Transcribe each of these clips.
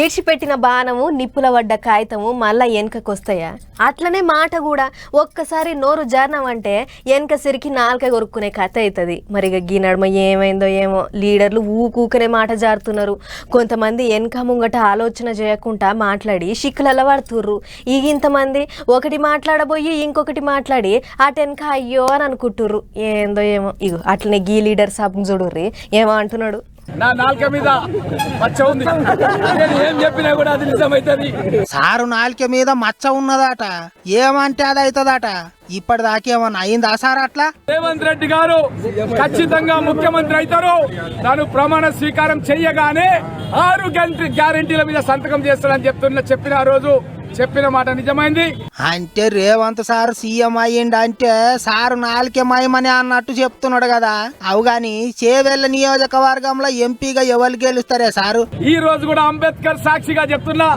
ఏడ్చిపెట్టిన బాణము నిప్పుల పడ్డ కాగితము మళ్ళా వెనకకొస్తాయా అట్లనే మాట కూడా ఒక్కసారి నోరు జారినామంటే వెనక సిరికి నాలుక కొరుక్కునే కథ అవుతుంది మరి ఇక గీ నడుమ ఏమైందో ఏమో లీడర్లు ఊకూకనే మాట జారుతున్నారు. కొంతమంది వెనక ముంగట ఆలోచన చేయకుండా మాట్లాడి షిక్కులలో పడుతుర్రు. ఇక ఇంతమంది ఒకటి మాట్లాడబోయి ఇంకొకటి మాట్లాడి అటెనక అయ్యో అని అనుకుంటుర్రు. ఏందో ఏమో. ఇగో అట్లనే గీ లీడర్ సబ్ చూడుర్రి. ఏమో అంటున్నాడు. నా నాలుక మీద మచ్చ ఉంది. నేను ఏం చెప్పినా కూడా అది నిజమైతుంది. సారు నాలుక మీద మచ్చ ఉన్నదట. ఏమంటే అది అవుతుందట ఇప్పటిదాకేమన్నా అయిందా సార్ అట్లా? రేవంత్ రెడ్డి గారు ఖచ్చితంగా ముఖ్యమంత్రి అవుతారు. తాను ప్రమాణ స్వీకారం చెయ్యగానే ఆరు గ్యారంటీల మీద సంతకం చేస్తాడని చెప్తున్న చెప్పిన ఆ రోజు చెప్పిన మాట నిజమైంది. అంటే రేవంత్ సార్ సీఎం అయ్యిండు అంటే సారు నాలుకే మయమని అన్నట్టు చెప్తున్నాడు కదా. అవు గాని చేవెళ్ళ నియోజకవర్గంలో ఎంపీగా ఎవరు గెలుస్తారే సారు? ఈ రోజు కూడా అంబేద్కర్ సాక్షిగా చెప్తున్నా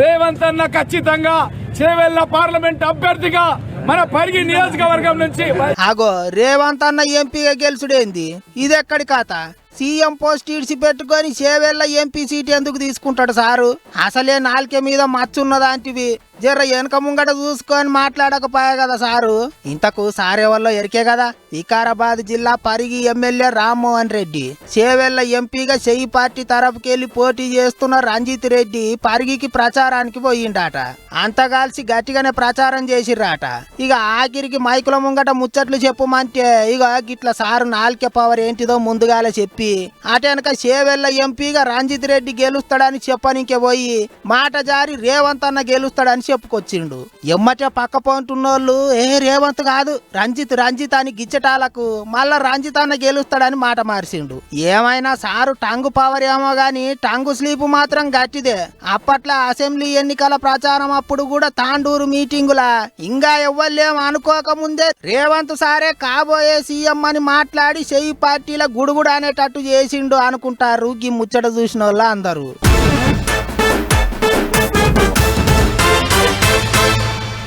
రేవంత్ అన్న ఖచ్చితంగా చిరవెల్ల పార్లమెంట్ అభ్యర్థిగా మన పరిగి నియోజకవర్గం నుంచి అగో రేవంత్ అన్న ఎంపీగా గెలుచుడేంది ఇది ఎక్కడి కథ? సీఎం పోస్ట్ ఇడిచి పెట్టుకొని చేవెళ్ళ ఎంపీ సీట్ ఎందుకు తీసుకుంటాడు సారు? అసలే నాలుకే మీద మచ్చున్నదాంటివి జర్ర వెనక ముంగట చూసుకొని మాట్లాడకపోయా కదా సారు? ఇంతకు సారే వల్ల ఎరికే కదా? వికారాబాద్ జిల్లా పరిగి ఎమ్మెల్యే రామ్మోహన్ రెడ్డి. చేవెళ్ళ ఎంపీగా చెయ్యి పార్టీ తరపుకెళ్ళి పోటీ చేస్తున్న రంజిత్ రెడ్డి పరిగికి ప్రచారానికి పోయిండట. అంత కలిసి గట్టిగానే ప్రచారం చేసిర్రాట. ఇక ఆఖరికి మైకుల ముంగట ముచ్చట్లు చెప్పుమంటే ఇక గిట్ల సారు నాలుకే పవర్ ఏంటిదో ముందుగాల చెప్పి అటెనక చేవెళ్ళ ఎంపీగా రంజిత్ రెడ్డి గెలుస్తాడని చెప్పనికే పోయి మాట జారి రేవంత్ అన్న గెలుస్తాడని చెప్పుకొచ్చిండు. ఎమ్మటే పక్క పోంటున్నోళ్ళు ఏ రేవంత్ కాదు రంజిత్ రంజిత్ అని గిచ్చటాలకు మళ్ళా రంజిత్ అన్న గెలుస్తాడని మాట మార్చిండు. ఏమైనా సారు టంగు పవర్ ఏమో గాని టంగు స్లీప్ మాత్రం గట్టిదే. అప్పట్లో అసెంబ్లీ ఎన్నికల ప్రచారం అప్పుడు కూడా తాండూరు మీటింగులా ఇంకా ఎవ్వలేం అనుకోకముందే రేవంత్ సారే కాబోయే సీఎం అని మాట్లాడి చెయ్యి పార్టీల గుడుగుడు అనేటట్టు చేసిండు అనుకుంటారు ఈ ముచ్చట చూసిన వాళ్ళ అందరూ